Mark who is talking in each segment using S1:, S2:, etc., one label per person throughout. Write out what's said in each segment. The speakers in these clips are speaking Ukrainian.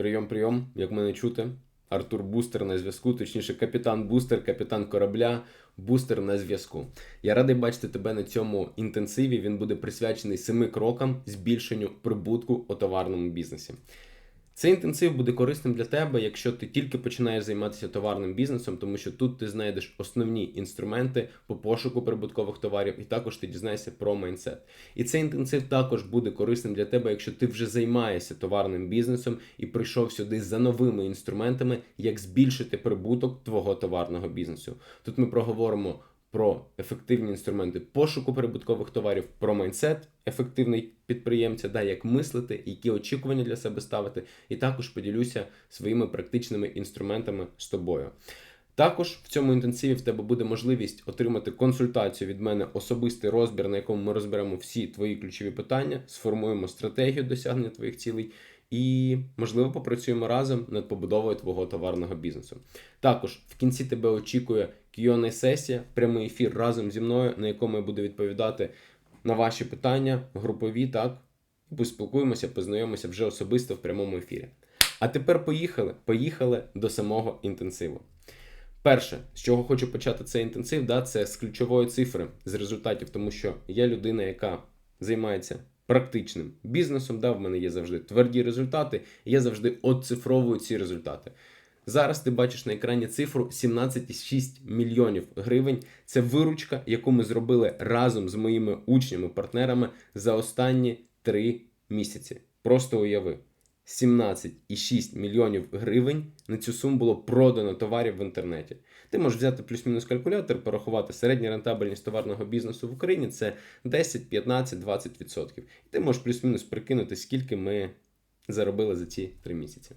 S1: Прийом, прийом, як мене чути. Артур Бустер на зв'язку, точніше, капітан Бустер, капітан корабля, Бустер на зв'язку. Я радий бачити тебе на цьому інтенсиві. Він буде присвячений семи крокам збільшенню прибутку у товарному бізнесі. Цей інтенсив буде корисним для тебе, якщо ти тільки починаєш займатися товарним бізнесом, тому що тут ти знайдеш основні інструменти по пошуку прибуткових товарів, і також ти дізнаєшся про майндсет. І цей інтенсив також буде корисним для тебе, якщо ти вже займаєшся товарним бізнесом і прийшов сюди за новими інструментами, як збільшити прибуток твого товарного бізнесу. Тут ми проговоримо про ефективні інструменти пошуку прибуткових товарів, про майндсет ефективний підприємця, да, як мислити, які очікування для себе ставити, і також поділюся своїми практичними інструментами з тобою. Також в цьому інтенсиві в тебе буде можливість отримати консультацію від мене, особистий розбір, на якому ми розберемо всі твої ключові питання, сформуємо стратегію досягнення твоїх цілей і, можливо, попрацюємо разом над побудовою твого товарного бізнесу. Також в кінці тебе очікує qa сесія, прямий ефір разом зі мною, на якому я буду відповідати на ваші питання, групові, так, і поспілкуємося, познайомимося вже особисто в прямому ефірі. А тепер поїхали. Поїхали до самого інтенсиву. Перше, з чого хочу почати цей інтенсив, да, це з ключової цифри з результатів, тому що я людина, яка займається практичним бізнесом, да, в мене є завжди тверді результати, і я завжди оцифровую ці результати. Зараз ти бачиш на екрані цифру 17,6 мільйонів гривень. Це виручка, яку ми зробили разом з моїми учнями-партнерами за останні три місяці. Просто уяви. 17,6 мільйонів гривень на цю суму було продано товарів в інтернеті. Ти можеш взяти плюс-мінус калькулятор, порахувати середня рентабельність товарного бізнесу в Україні це 10, 15, 20%. І ти можеш плюс-мінус прикинути, скільки ми заробили за ці три місяці.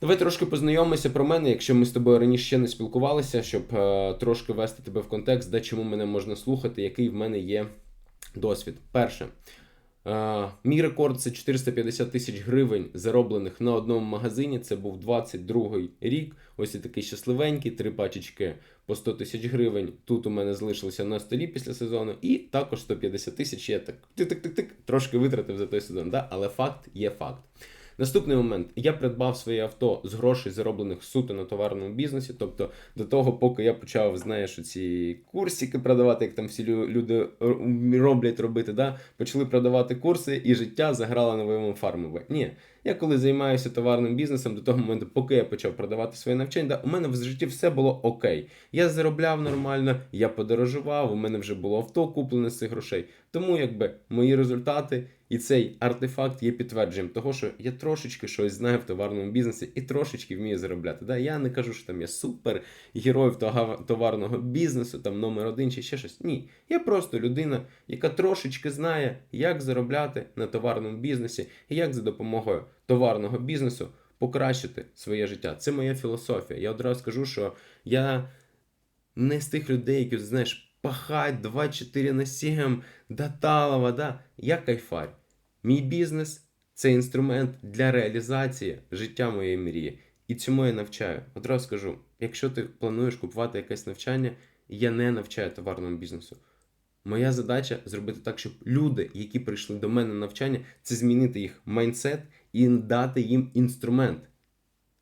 S1: Давай трошки познайомимося про мене, якщо ми з тобою раніше ще не спілкувалися, щоб е, трошки ввести тебе в контекст, де чому мене можна слухати, який в мене є досвід. Перше. Е, мій рекорд це 450 тисяч гривень, зароблених на одному магазині. Це був 22-й рік. Ось і такий щасливенький, три пачечки по 100 тисяч гривень. Тут у мене залишилося на столі після сезону, і також 150 тисяч я так тик-тик-тик-тик трошки витратив за той сезон. Да? Але факт є факт. Наступний момент. Я придбав своє авто з грошей, зароблених суто на товарному бізнесі. Тобто, до того, поки я почав, знаєш, ці курсики продавати, як там всі люди роблять робити, да? почали продавати курси, і життя заграло на моєму фармове. Ні, я коли займаюся товарним бізнесом, до того моменту, поки я почав продавати своє навчання, да, у мене в житті все було окей. Я заробляв нормально, я подорожував, у мене вже було авто куплене з цих грошей. Тому якби мої результати і цей артефакт є підтвердженням того, що я трошечки щось знаю в товарному бізнесі і трошечки вмію заробляти. Да, Я не кажу, що там я супер герой товарного бізнесу, там номер один чи ще щось. Ні. Я просто людина, яка трошечки знає, як заробляти на товарному бізнесі і як за допомогою товарного бізнесу покращити своє життя. Це моя філософія. Я одразу скажу, що я не з тих людей, які, знаєш, пахать 24 на 7, до талова, да. Я кайфарь. Мій бізнес це інструмент для реалізації життя моєї мрії. І цьому я навчаю. Одразу скажу: якщо ти плануєш купувати якесь навчання, я не навчаю товарному бізнесу. Моя задача зробити так, щоб люди, які прийшли до мене на навчання, це змінити їх майндсет і дати їм інструмент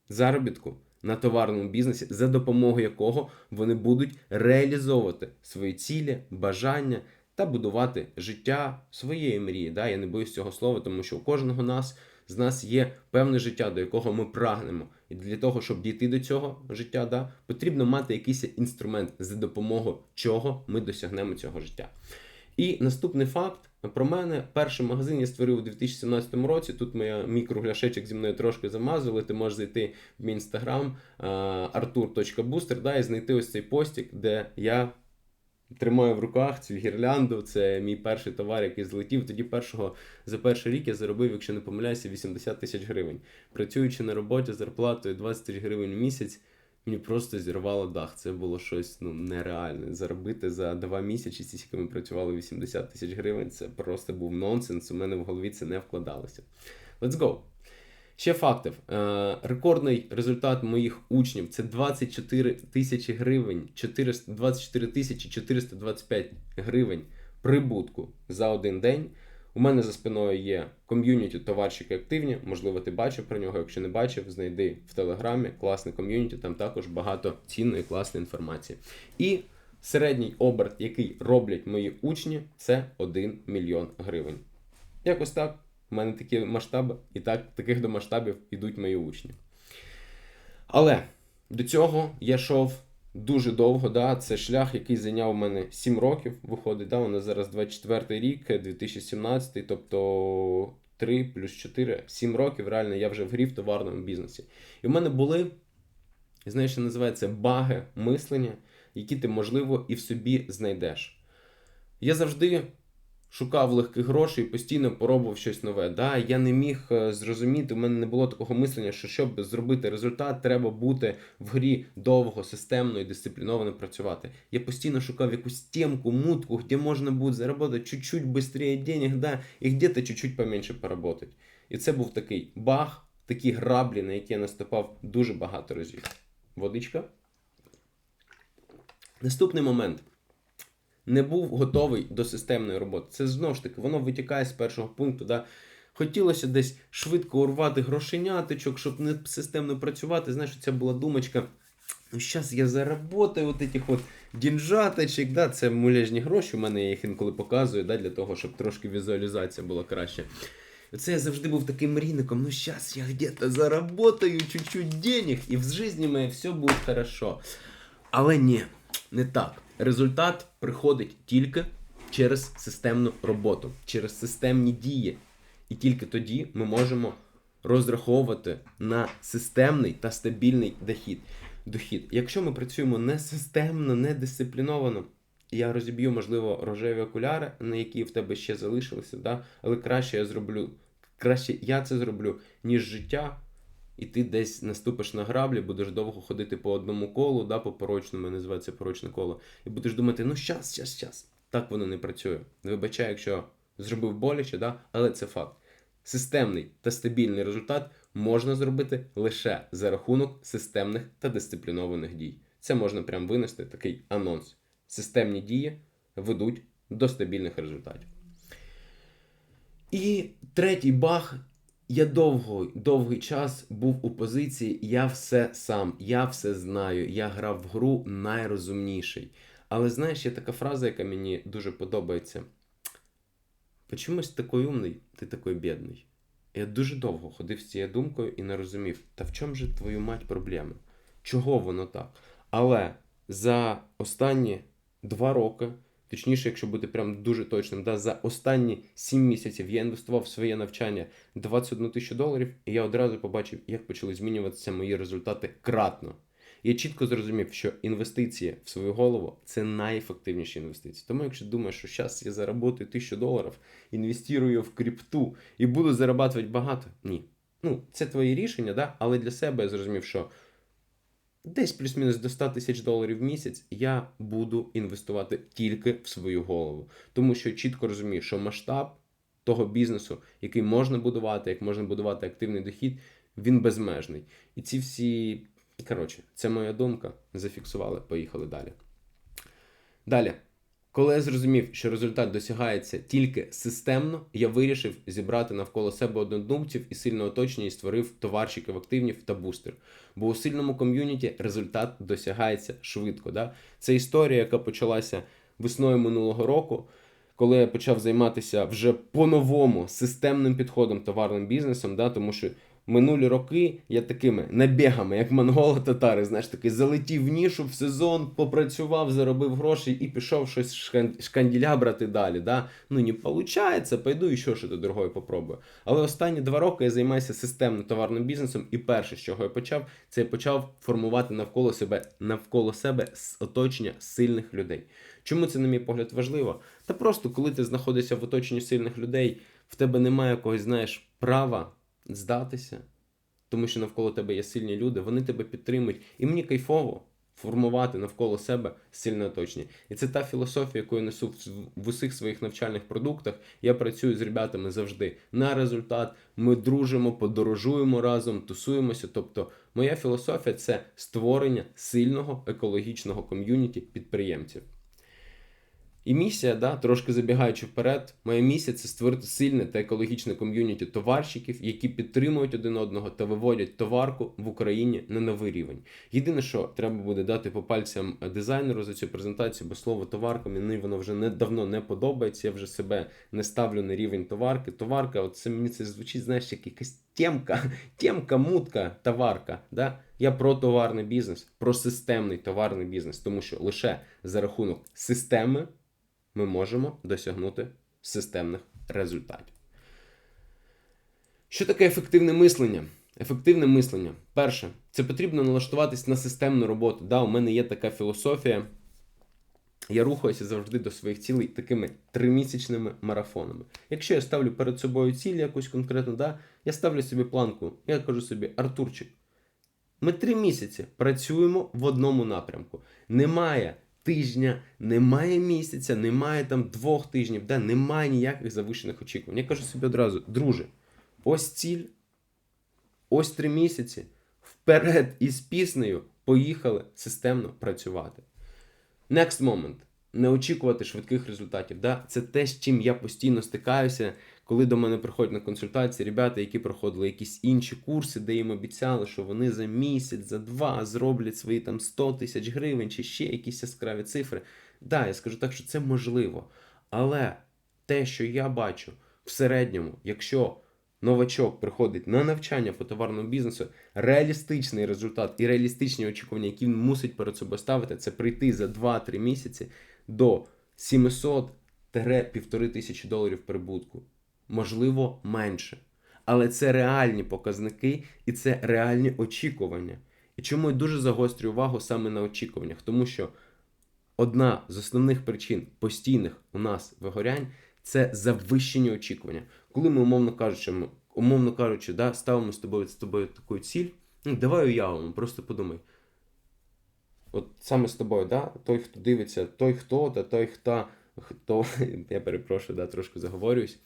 S1: заробітку на товарному бізнесі, за допомогою якого вони будуть реалізовувати свої цілі, бажання та будувати життя своєї мрії. Да? Я не боюсь цього слова, тому що у кожного нас з нас є певне життя, до якого ми прагнемо. І для того, щоб дійти до цього життя, да, потрібно мати якийсь інструмент, за допомогою чого ми досягнемо цього життя. І наступний факт про мене. Перший магазин я створив у 2017 році. Тут моя мій кругляшечок зі мною трошки замазували. Ти можеш зайти в мій інстаграм artur.booster да, і знайти ось цей постік, де я Тримаю в руках цю гірлянду, це мій перший товар, який злетів. Тоді першого за перший рік я заробив, якщо не помиляюся, 80 тисяч гривень. Працюючи на роботі зарплатою 20 тисяч гривень в місяць, мені просто зірвало дах. Це було щось ну, нереальне. Заробити за два місяці, стільки ми працювали 80 тисяч гривень. Це просто був нонсенс. У мене в голові це не вкладалося. Let's go! Ще фактів. Е, рекордний результат моїх учнів це 24 тисячі гривень, 24 тисячі 425 гривень прибутку за один день. У мене за спиною є ком'юніті товарщики активні. Можливо, ти бачив про нього. Якщо не бачив, знайди в телеграмі класне ком'юніті, там також багато цінної, класної інформації. І середній оберт, який роблять мої учні, це 1 мільйон гривень. Якось так. У мене такі масштаби, і так таких до масштабів йдуть мої учні. Але до цього я йшов дуже довго. Да? Це шлях, який зайняв у мене 7 років. Виходить, да? у нас зараз 24 рік, 2017, тобто 3 плюс 4, 7 років. Реально я вже в в товарному бізнесі. І в мене були, знаєш, що називається баги мислення, які ти, можливо, і в собі знайдеш. Я завжди шукав легких грошей постійно пробував щось нове. Да, я не міг е, зрозуміти, у мене не було такого мислення, що щоб зробити результат, треба бути в грі довго, системно і дисципліновано працювати. Я постійно шукав якусь темку, мутку, де можна буде заробити чуть-чуть швидше денег, да, і где-то чуть-чуть поменше поработати. І це був такий баг, такі граблі, на які я наступав дуже багато разів. Водичка. Наступний момент не був готовий до системної роботи. Це знову ж таки, воно витікає з першого пункту. Да? Хотілося десь швидко урвати грошеняточок, щоб не системно працювати. Знаєш, це була думочка. Ну, зараз я заработаю от этих от дінжаточок, да, це муляжні гроші. У мене я їх інколи показую, да, для того, щоб трошки візуалізація була краще. Це я завжди був таким мрійником. Ну, зараз я где-то заработаю чуть-чуть денег, і в житті моє все буде хорошо. Але ні, не так. Результат приходить тільки через системну роботу, через системні дії. І тільки тоді ми можемо розраховувати на системний та стабільний дохід. дохід. Якщо ми працюємо не системно, не дисципліновано, я розіб'ю, можливо, рожеві окуляри, на які в тебе ще залишилися, да? але краще я зроблю, краще я це зроблю, ніж життя. І ти десь наступиш на граблі, будеш довго ходити по одному колу, да, по порочному, називається порочне коло, і будеш думати, ну щас, щас, щас. Так воно не працює. Вибачай, якщо зробив боляче, да, але це факт. Системний та стабільний результат можна зробити лише за рахунок системних та дисциплінованих дій. Це можна прям винести такий анонс. Системні дії ведуть до стабільних результатів. І третій баг я довго, довгий час був у позиції я все сам, я все знаю, я грав в гру найрозумніший. Але знаєш, є така фраза, яка мені дуже подобається. Почомусь такий умний, ти такий бідний. Я дуже довго ходив з цією думкою і не розумів, та в чому же твою мать проблема? Чого воно так? Але за останні два роки Точніше, якщо бути прям дуже точним, да, за останні 7 місяців я інвестував в своє навчання 21 тисячу доларів, і я одразу побачив, як почали змінюватися мої результати кратно. Я чітко зрозумів, що інвестиції в свою голову це найефективніші інвестиції. Тому, якщо думаєш, що зараз я заработаю тисячу доларів, інвестую в крипту і буду зарабатувати багато, ні. Ну, це твої рішення, да? але для себе я зрозумів, що десь плюс-мінус до 100 тисяч доларів в місяць я буду інвестувати тільки в свою голову. Тому що чітко розумію, що масштаб того бізнесу, який можна будувати, як можна будувати активний дохід, він безмежний. І ці всі. Коротше, це моя думка. Зафіксували, поїхали далі. Далі. Коли я зрозумів, що результат досягається тільки системно, я вирішив зібрати навколо себе однодумців і сильно оточення і створив товарщиків активнів та бустер. Бо у сильному ком'юніті результат досягається швидко. Да? Це історія, яка почалася весною минулого року, коли я почав займатися вже по-новому системним підходом товарним бізнесом, да? тому що минулі роки я такими набігами, як монголо татари, знаєш, такий залетів в нішу в сезон, попрацював, заробив гроші і пішов щось шканділябрати далі. Да? Ну не виходить, пойду і що то другое попробую. Але останні два роки я займаюся системним товарним бізнесом, і перше, з чого я почав, це я почав формувати навколо себе навколо себе оточення сильних людей. Чому це, на мій погляд, важливо? Та просто коли ти знаходишся в оточенні сильних людей, в тебе немає якогось, знаєш, права здатися, тому що навколо тебе є сильні люди, вони тебе підтримують. І мені кайфово формувати навколо себе сильне оточення. І це та філософія, яку я несу в усіх своїх навчальних продуктах. Я працюю з ребятами завжди на результат. Ми дружимо, подорожуємо разом, тусуємося. Тобто, моя філософія це створення сильного екологічного ком'юніті підприємців. І місія, да, трошки забігаючи вперед, моя місія це створити сильне та екологічне ком'юніті товарщиків, які підтримують один одного та виводять товарку в Україні на новий рівень. Єдине, що треба буде дати по пальцям дизайнеру за цю презентацію, бо слово товарка мені воно вже не давно не подобається. Я вже себе не ставлю на рівень товарки. Товарка, от це мені це звучить, знаєш, як якась темка, темка, мутка, товарка. Да? Я про товарний бізнес, про системний товарний бізнес, тому що лише за рахунок системи ми можемо досягнути системних результатів. Що таке ефективне мислення? Ефективне мислення. Перше, це потрібно налаштуватись на системну роботу. Да, у мене є така філософія. Я рухаюся завжди до своїх цілей такими тримісячними марафонами. Якщо я ставлю перед собою ціль якусь конкретну, да, я ставлю собі планку. Я кажу собі, Артурчик, ми три місяці працюємо в одному напрямку. Немає тижня, немає місяця, немає там двох тижнів, да, немає ніяких завищених очікувань. Я кажу собі одразу, друже, ось ціль, ось три місяці. Вперед із піснею поїхали системно працювати. Next moment. Не очікувати швидких результатів. Да? Це те, з чим я постійно стикаюся, коли до мене приходять на консультації ребята, які проходили якісь інші курси, де їм обіцяли, що вони за місяць, за два зроблять свої там 100 тисяч гривень чи ще якісь яскраві цифри. Да, я скажу так, що це можливо. Але те, що я бачу в середньому, якщо новачок приходить на навчання по товарному бізнесу, реалістичний результат і реалістичні очікування, які він мусить перед собою ставити, це прийти за 2-3 місяці до 700-1500 тисячі доларів прибутку. Можливо, менше. Але це реальні показники і це реальні очікування. І чому я дуже загострюю увагу саме на очікуваннях? Тому що одна з основних причин постійних у нас вигорянь це завищені очікування. Коли ми, умовно кажучи, умовно кажучи, да, ставимо з тобою з тобою таку ціль, ну, давай уявимо, просто подумай. От саме з тобою, да? той, хто дивиться, той хто, та той хто, хто, я перепрошую, да, трошки заговорююсь.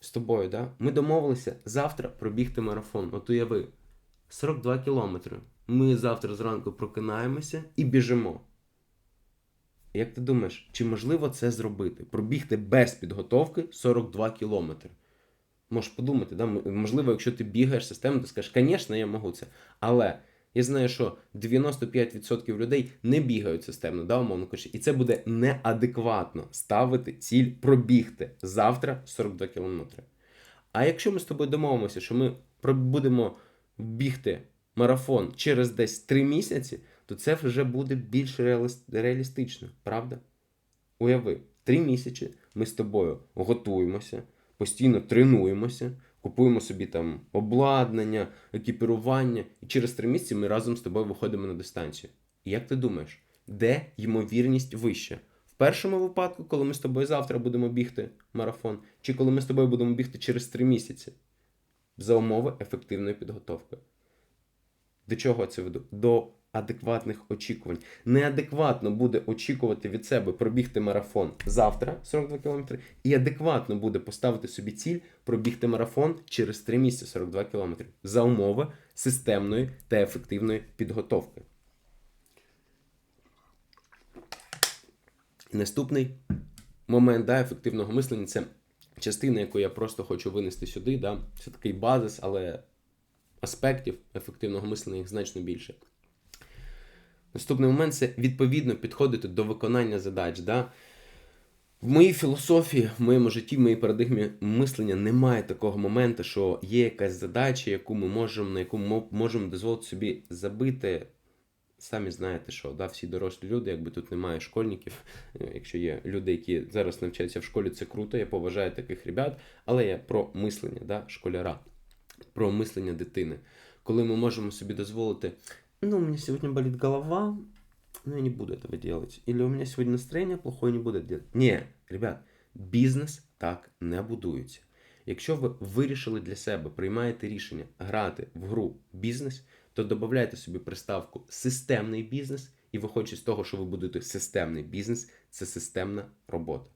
S1: З тобою, да? Ми домовилися завтра пробігти марафон. От уяви, 42 кілометри. Ми завтра зранку прокинаємося і біжимо. Як ти думаєш, чи можливо це зробити? Пробігти без підготовки 42 кілометри. Можеш подумати, да? можливо, якщо ти бігаєш системно, ти скажеш, звісно, я можу це. Але я знаю, що 95% людей не бігають системно, да, умовно кажучи, і це буде неадекватно ставити ціль пробігти завтра 42 кілометри. А якщо ми з тобою домовимося, що ми будемо бігти марафон через десь 3 місяці, то це вже буде більш реалістично, правда? Уяви, 3 місяці ми з тобою готуємося, постійно тренуємося, купуємо собі там обладнання, екіпірування, і через 3 місяці ми разом з тобою виходимо на дистанцію. І як ти думаєш, де ймовірність вища? В першому випадку, коли ми з тобою завтра будемо бігти марафон, чи коли ми з тобою будемо бігти через 3 місяці? За умови ефективної підготовки. До чого це веду? До адекватних очікувань. Неадекватно буде очікувати від себе пробігти марафон завтра 42 км, і адекватно буде поставити собі ціль пробігти марафон через 3 місяці 42 км за умови системної та ефективної підготовки. Наступний момент да, ефективного мислення це частина, яку я просто хочу винести сюди. Да? Це такий базис, але аспектів ефективного мислення їх значно більше. Наступний момент це відповідно підходити до виконання задач. Да? В моїй філософії, в моєму житті, в моїй парадигмі мислення немає такого моменту, що є якась задача, яку ми можемо, на яку ми можемо дозволити собі забити. Самі знаєте, що да, всі дорослі люди, якби тут немає школьників. Якщо є люди, які зараз навчаються в школі, це круто, я поважаю таких ребят, але я про мислення да, школяра, про мислення дитини. Коли ми можемо собі дозволити ну, у меня сегодня болит голова, но я не буду этого делать. Или у меня сегодня настроение плохое, не буду это делать. Ні, ребят, бізнес так не будується. Якщо ви вирішили для себе, приймаєте рішення грати в гру бізнес, то додайте собі приставку системний бізнес, і виходячи з того, що ви будуєте системний бізнес, це системна робота.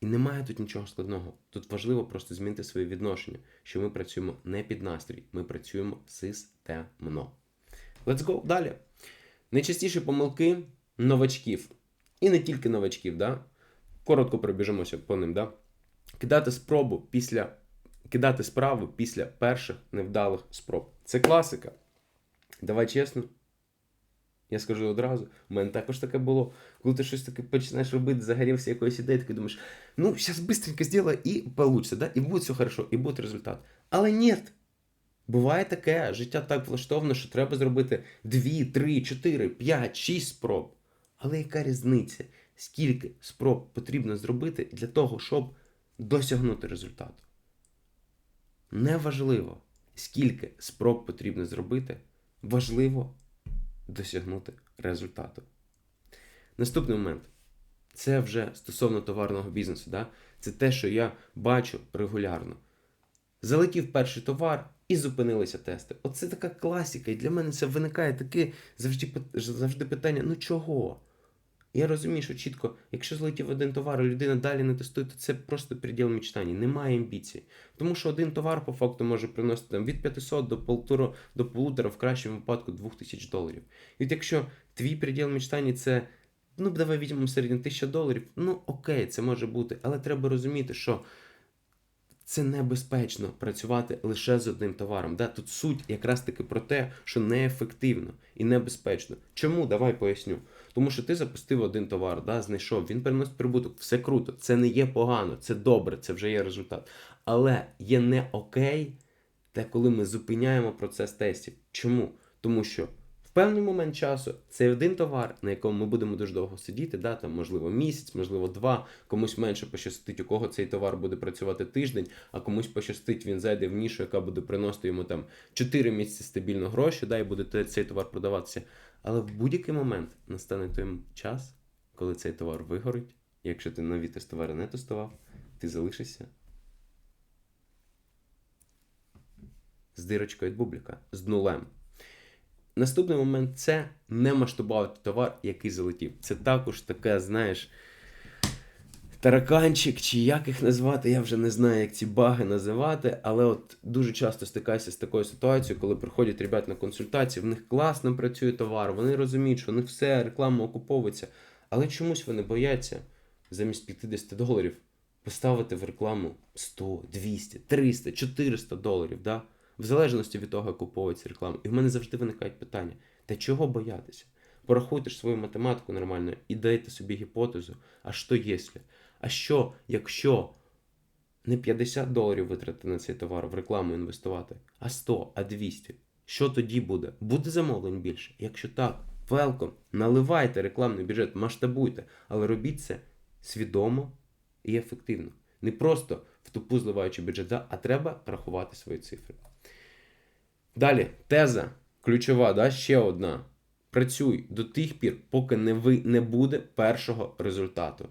S1: І немає тут нічого складного. Тут важливо просто змінити своє відношення, що ми працюємо не під настрій, ми працюємо системно. Let's go далі. Найчастіші помилки новачків. І не тільки новачків, да? коротко пробіжимося по ним. Да? Кидати спробу після кидати справу після перших невдалих спроб. Це класика. Давай чесно. Я скажу одразу, у мене також таке було. Коли ти щось таке починаєш робити, загорівся якоюсь ідеєю, ти думаєш, ну, зараз быстренько зроблю і вийде, да? і буде все хорошо, і буде результат. Але ні. Буває таке, життя так влаштовано, що треба зробити 2, 3, 4, 5, 6 спроб. Але яка різниця? Скільки спроб потрібно зробити для того, щоб досягнути результату? Неважливо, скільки спроб потрібно зробити, важливо досягнути результату. Наступний момент це вже стосовно товарного бізнесу. Да? Це те, що я бачу регулярно. Залетів перший товар і зупинилися тести. Оце така класика, і для мене це виникає таке завжди, завжди питання: ну чого? Я розумію, що чітко, якщо злетів один товар, і людина далі не тестує, то це просто приділ мечтання, немає амбіцій. Тому що один товар по факту може приносити там, від 500 до полтора, до полутора, в кращому випадку 2000 доларів. І от якщо твій приділ мечтання це, ну давай візьмемо середньо 1000 доларів, ну окей, це може бути, але треба розуміти, що це небезпечно працювати лише з одним товаром. Да? Тут суть якраз таки про те, що неефективно і небезпечно. Чому? Давай поясню. Тому що ти запустив один товар, да, знайшов, він приносить прибуток, все круто, це не є погано, це добре, це вже є результат. Але є не окей, те, коли ми зупиняємо процес тестів. Чому? Тому що певний момент часу цей один товар, на якому ми будемо дуже довго сидіти, да, там, можливо, місяць, можливо, два, комусь менше пощастить, у кого цей товар буде працювати тиждень, а комусь пощастить, він зайде в нішу, яка буде приносити йому там 4 місяці стабільно гроші, да, і буде цей товар продаватися. Але в будь-який момент настане той час, коли цей товар вигорить, якщо ти нові тестовари не тестував, ти залишишся з дирочкою від бубліка, з нулем. Наступний момент це не масштабувати товар, який залетів. Це також таке, знаєш, тараканчик, чи як їх назвати, я вже не знаю, як ці баги називати, але от дуже часто стикаюся з такою ситуацією, коли приходять ребят на консультації, в них класно працює товар, вони розуміють, що у них все, реклама окуповується, але чомусь вони бояться замість 50 доларів поставити в рекламу 100, 200, 300, 400 доларів, да? В залежності від того, як куповується реклама. І в мене завжди виникають питання: та чого боятися? Порахуйте ж свою математику нормально і дайте собі гіпотезу, а що якщо? А що, якщо не 50 доларів витратити на цей товар в рекламу інвестувати, а 100, а 200? Що тоді буде? Буде замовлень більше? Якщо так, велком, наливайте рекламний бюджет, масштабуйте, але робіть це свідомо і ефективно. Не просто в тупу зливаючи бюджет, а треба рахувати свої цифри. Далі, теза ключова, да, ще одна. Працюй до тих пір, поки не, ви, не буде першого результату.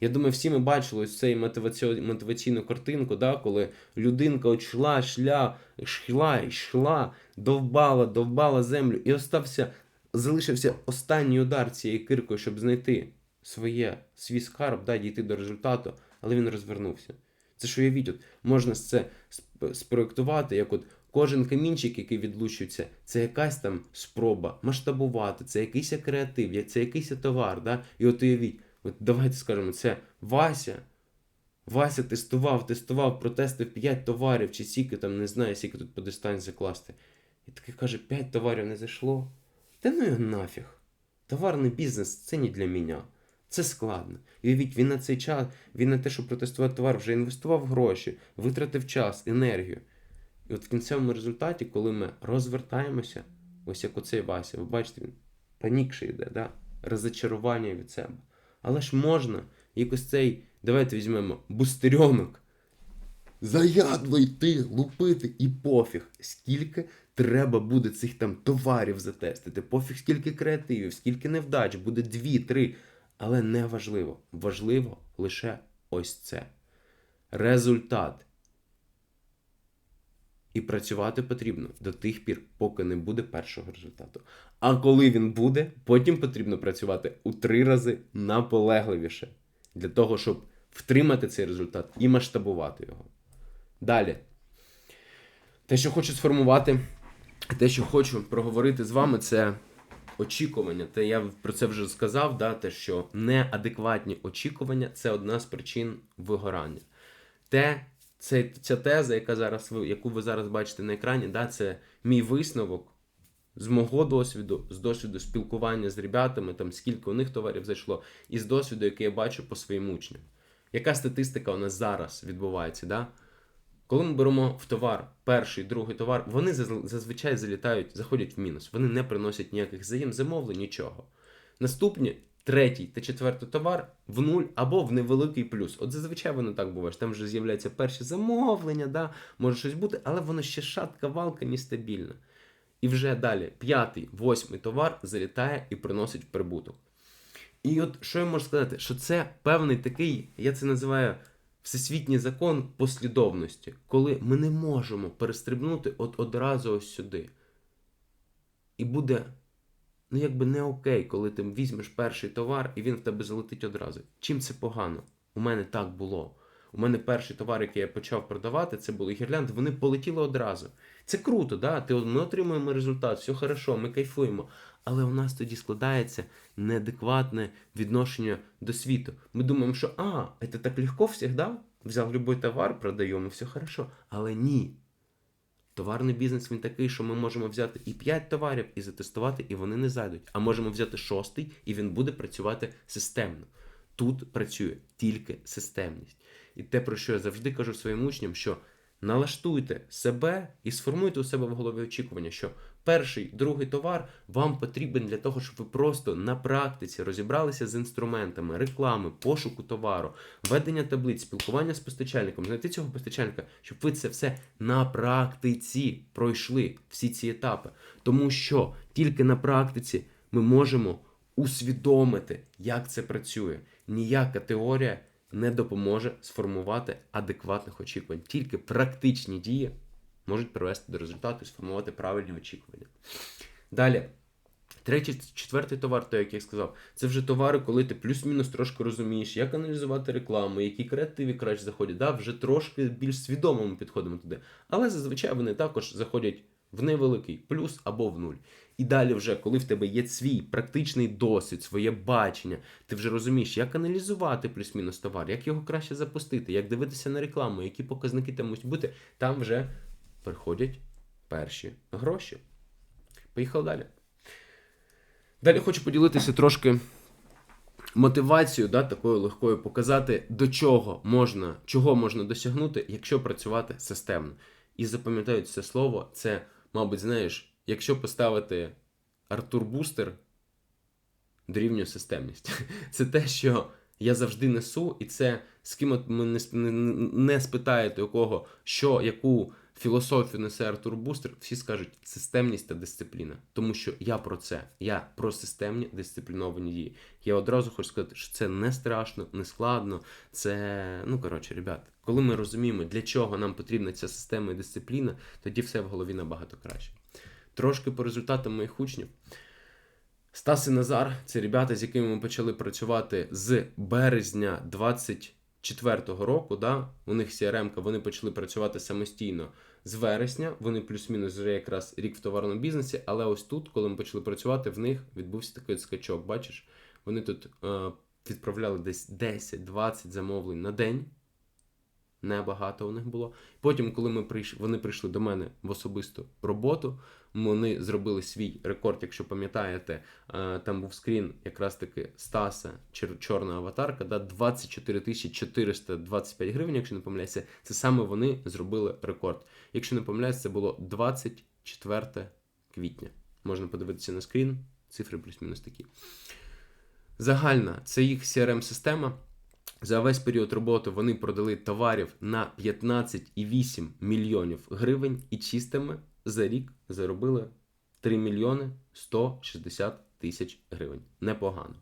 S1: Я думаю, всі ми бачили ось цей мотиваці... мотиваційну картинку, да, коли людинка йшла, шля, йшла, йшла, довбала, довбала землю, і остався, залишився останній удар цією киркою, щоб знайти своє, свій скарб, да, дійти до результату, але він розвернувся. Це ж уявіть, от можна це спроектувати, як от кожен камінчик, який відлучується, це якась там спроба масштабувати, це якийсь креатив, це якийсь товар. Да? І от уявіть, от давайте скажемо, це Вася. Вася тестував, тестував, протестив 5 товарів, чи скільки там, не знаю, скільки тут по дистанції закласти. І такий каже, 5 товарів не зайшло. Та ну його нафіг. Товарний бізнес це не для мене. Це складно. І уявіть, він на цей час, він на те, щоб протестувати товар, вже інвестував гроші, витратив час, енергію. І от в кінцевому результаті, коли ми розвертаємося, ось як оцей Вася, ви бачите, він панікший йде, да? розочарування від себе. Але ж можна, якось цей, давайте візьмемо бустерьонок, заядло йти, лупити, і пофіг, скільки треба буде цих там товарів затестити, пофіг, скільки креативів, скільки невдач, буде дві, три. Але не важливо. Важливо лише ось це. Результат. І працювати потрібно до тих пір, поки не буде першого результату. А коли він буде, потім потрібно працювати у три рази наполегливіше для того, щоб втримати цей результат і масштабувати його. Далі. Те, що хочу сформувати, те, що хочу проговорити з вами, це очікування. Те я про це вже сказав, да, те, що неадекватні очікування це одна з причин вигорання. Те, це, ця теза, яка зараз ви, яку ви зараз бачите на екрані, да, це мій висновок з мого досвіду, з досвіду спілкування з ребятами, там скільки у них товарів зайшло, і з досвіду, який я бачу по своїм учням. Яка статистика у нас зараз відбувається? Да? Коли ми беремо в товар перший, другий товар, вони зазвичай залітають, заходять в мінус. Вони не приносять ніяких взаємзамовлень, нічого. Наступні третій та четвертий товар в нуль або в невеликий плюс. От зазвичай воно так буває. Там вже з'являються перші замовлення, да, може щось бути, але воно ще шатка валка нестабільна. І вже далі п'ятий, восьмий товар залітає і приносить прибуток. І от що я можу сказати, що це певний такий, я це називаю всесвітній закон послідовності, коли ми не можемо перестрибнути от одразу ось сюди. І буде, ну якби не окей, коли ти візьмеш перший товар і він в тебе залетить одразу. Чим це погано? У мене так було. У мене перший товар, який я почав продавати, це були гірлянди, вони полетіли одразу. Це круто, да? Ти, ми отримуємо результат, все хорошо, ми кайфуємо. Але у нас тоді складається неадекватне відношення до світу. Ми думаємо, що а, це так легко завжди. Взяв будь-який товар, продаємо, все хорошо. Але ні. Товарний бізнес він такий, що ми можемо взяти і 5 товарів і затестувати, і вони не зайдуть. А можемо взяти шостий, і він буде працювати системно. Тут працює тільки системність. І те, про що я завжди кажу своїм учням, що налаштуйте себе і сформуйте у себе в голові очікування, що перший, другий товар вам потрібен для того, щоб ви просто на практиці розібралися з інструментами, реклами, пошуку товару, ведення таблиць, спілкування з постачальником, знайти цього постачальника, щоб ви це все на практиці пройшли всі ці етапи. Тому що тільки на практиці ми можемо усвідомити, як це працює. Ніяка теорія не допоможе сформувати адекватних очікувань. Тільки практичні дії можуть привести до результату і сформувати правильні очікування. Далі. Третій, четвертий товар, то як я сказав, це вже товари, коли ти плюс-мінус трошки розумієш, як аналізувати рекламу, які креативи краще заходять. Да? Вже трошки більш свідомо ми підходимо туди. Але зазвичай вони також заходять в невеликий плюс або в нуль. І далі, вже, коли в тебе є свій практичний досвід, своє бачення, ти вже розумієш, як аналізувати плюс-мінус товар, як його краще запустити, як дивитися на рекламу, які показники там можуть бути, там вже приходять перші гроші. Поїхали далі. Далі хочу поділитися трошки мотивацією, да, такою легкою, показати, до чого можна, чого можна досягнути, якщо працювати системно. І запам'ятають це слово, це, мабуть, знаєш, якщо поставити Артур Бустер дорівнює системність. Це те, що я завжди несу, і це з ким от ми не, сп- не, не спитаєте у кого, що, яку філософію несе Артур Бустер, всі скажуть системність та дисципліна. Тому що я про це. Я про системні дисципліновані дії. Я одразу хочу сказати, що це не страшно, не складно. Це, ну коротше, ребят, коли ми розуміємо, для чого нам потрібна ця система і дисципліна, тоді все в голові набагато краще. Трошки по результатам моїх учнів. Стас і Назар це ребята, з якими ми почали працювати з березня 24-го року. Да? У них CRM, вони почали працювати самостійно з вересня. Вони плюс-мінус вже якраз рік в товарному бізнесі. Але ось тут, коли ми почали працювати, в них відбувся такий скачок. Бачиш, вони тут е, відправляли десь 10-20 замовлень на день. Небагато у них було. Потім, коли ми прийшли, вони прийшли до мене в особисту роботу, вони зробили свій рекорд, якщо пам'ятаєте, е, там був скрін якраз таки Стаса, чорна аватарка, да, 24 тисячі 425 гривень, якщо не помиляюся, це саме вони зробили рекорд. Якщо не помиляюся, це було 24 квітня. Можна подивитися на скрін, цифри плюс-мінус такі. Загальна, це їх CRM-система. За весь період роботи вони продали товарів на 15,8 мільйонів гривень і чистими за рік заробили 3 мільйони 160 тисяч гривень. Непогано.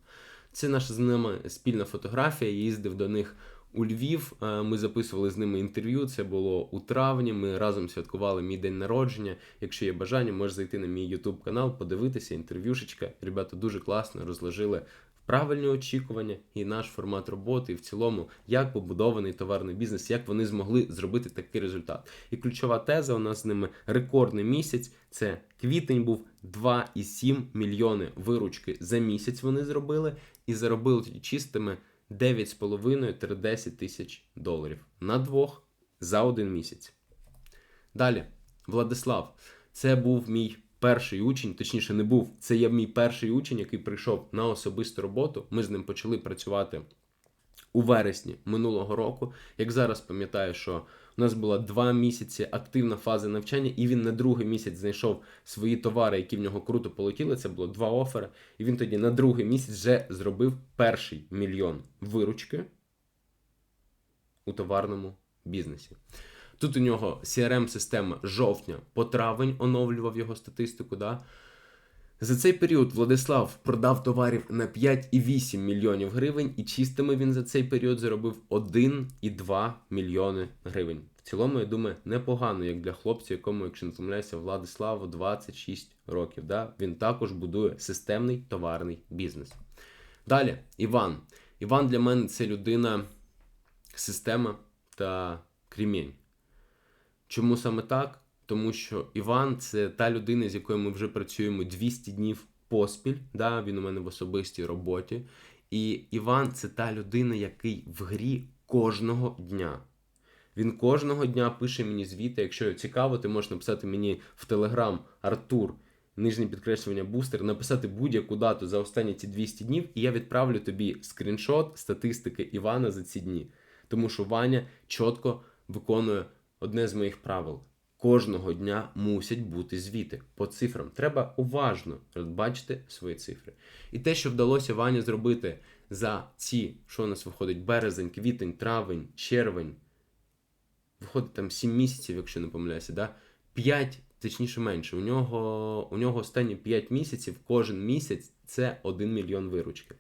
S1: Це наша з ними спільна фотографія. Я їздив до них у Львів. е, Ми записували з ними інтерв'ю. Це було у травні. Ми разом святкували мій день народження. Якщо є бажання, можеш зайти на мій YouTube канал, подивитися інтерв'юшечка. Ребята дуже класно розложили правильні очікування і наш формат роботи, і в цілому, як побудований товарний бізнес, як вони змогли зробити такий результат. І ключова теза у нас з ними рекордний місяць. Це квітень був 2,7 мільйони виручки за місяць. Вони зробили і заробили чистими 9,5-10 тисяч доларів на двох за один місяць. Далі, Владислав, це був мій перший учень, точніше, не був. Це є мій перший учень, який прийшов на особисту роботу. Ми з ним почали працювати у вересні минулого року. Як зараз пам'ятаю, що у нас була два місяці активна фаза навчання, і він на другий місяць знайшов свої товари, які в нього круто полетіли. Це було два офери. І він тоді на другий місяць вже зробив перший мільйон виручки у товарному бізнесі. Тут у нього CRM-система жовтня по травень оновлював його статистику. Да? За цей період Владислав продав товарів на 5,8 мільйонів гривень, і чистими він за цей період заробив 1,2 мільйони гривень. В цілому, я думаю, непогано, як для хлопця, якому, якщо не помиляюся, Владиславу 26 років. Да? Він також будує системний товарний бізнес. Далі, Іван. Іван для мене це людина, система та кремінь. Чому саме так? Тому що Іван це та людина, з якою ми вже працюємо 200 днів поспіль. Да? Він у мене в особистій роботі. І Іван це та людина, який в грі кожного дня. Він кожного дня пише мені звіти. Якщо цікаво, ти можеш написати мені в Телеграм Артур, нижнє підкреслювання бустер, написати будь-яку дату за останні ці 200 днів, і я відправлю тобі скріншот статистики Івана за ці дні. Тому що Ваня чітко виконує одне з моїх правил. Кожного дня мусять бути звіти по цифрам. Треба уважно бачити свої цифри. І те, що вдалося Вані зробити за ці, що у нас виходить, березень, квітень, травень, червень, виходить там 7 місяців, якщо не помиляюся, да? 5, точніше менше. У нього, у нього останні 5 місяців, кожен місяць це 1 мільйон виручки.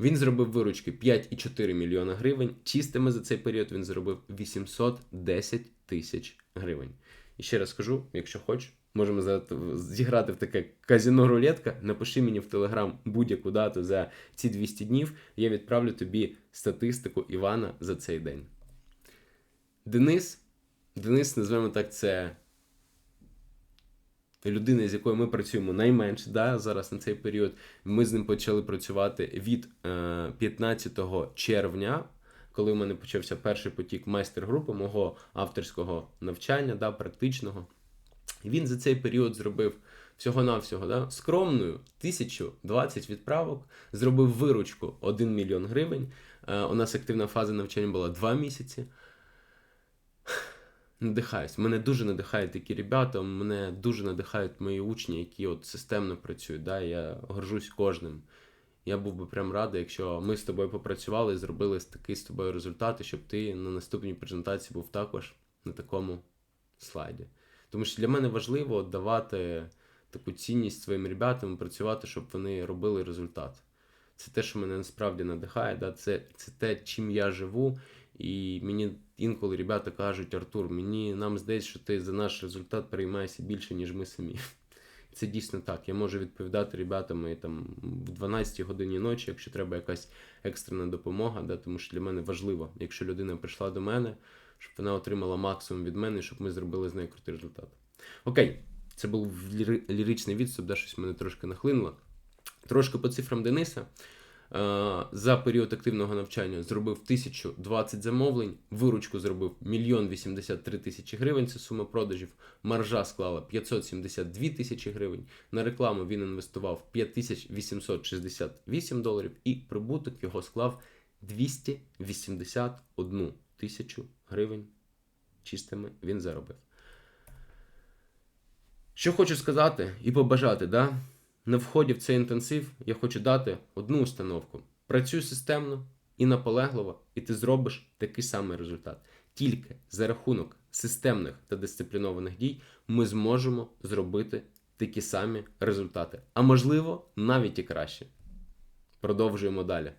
S1: Він зробив виручки 5,4 мільйона гривень. Чистими за цей період він заробив 810 тисяч гривень. І ще раз скажу, якщо хочеш, можемо зіграти в таке казіно рулетка. Напиши мені в Телеграм будь-яку дату за ці 200 днів. Я відправлю тобі статистику Івана за цей день. Денис, Денис, називаємо так, це людина, з якою ми працюємо найменше да, зараз на цей період. Ми з ним почали працювати від е, 15 червня коли в мене почався перший потік майстер-групи мого авторського навчання, да, практичного. Він за цей період зробив всього-навсього да, скромною 1020 відправок, зробив виручку 1 мільйон гривень. Е, у нас активна фаза навчання була 2 місяці. Надихаюсь. Мене дуже надихають такі ребята, мене дуже надихають мої учні, які от системно працюють. Да? Я горжусь кожним. Я був би прям радий, якщо ми з тобою попрацювали і зробили такий з тобою результат, щоб ти на наступній презентації був також на такому слайді. Тому що для мене важливо давати таку цінність своїм ребятам, працювати, щоб вони робили результат. Це те, що мене насправді надихає, да? це це те, чим я живу. І мені інколи ребята кажуть, Артур, мені нам здається, що ти за наш результат переймаєшся більше, ніж ми самі. Це дійсно так. Я можу відповідати ребятам там в 12 годині ночі, якщо треба якась екстрена допомога, да, тому що для мене важливо, якщо людина прийшла до мене, щоб вона отримала максимум від мене, щоб ми зробили з нею крутий результат. Окей, це був ліричний відступ, да, щось мене трошки нахлинуло. Трошки по цифрам Дениса. Е, за період активного навчання зробив 1020 замовлень, виручку зробив 1 83 тисячі гривень. Це сума продажів. Маржа склала 572 тисячі гривень. На рекламу він інвестував 5868 доларів, і прибуток його склав 281 тисячу гривень. Чистими він заробив. Що хочу сказати і побажати, да? На вході в цей інтенсив я хочу дати одну установку. Працюй системно і наполегливо, і ти зробиш такий самий результат. Тільки за рахунок системних та дисциплінованих дій ми зможемо зробити такі самі результати. А можливо, навіть і краще. Продовжуємо далі.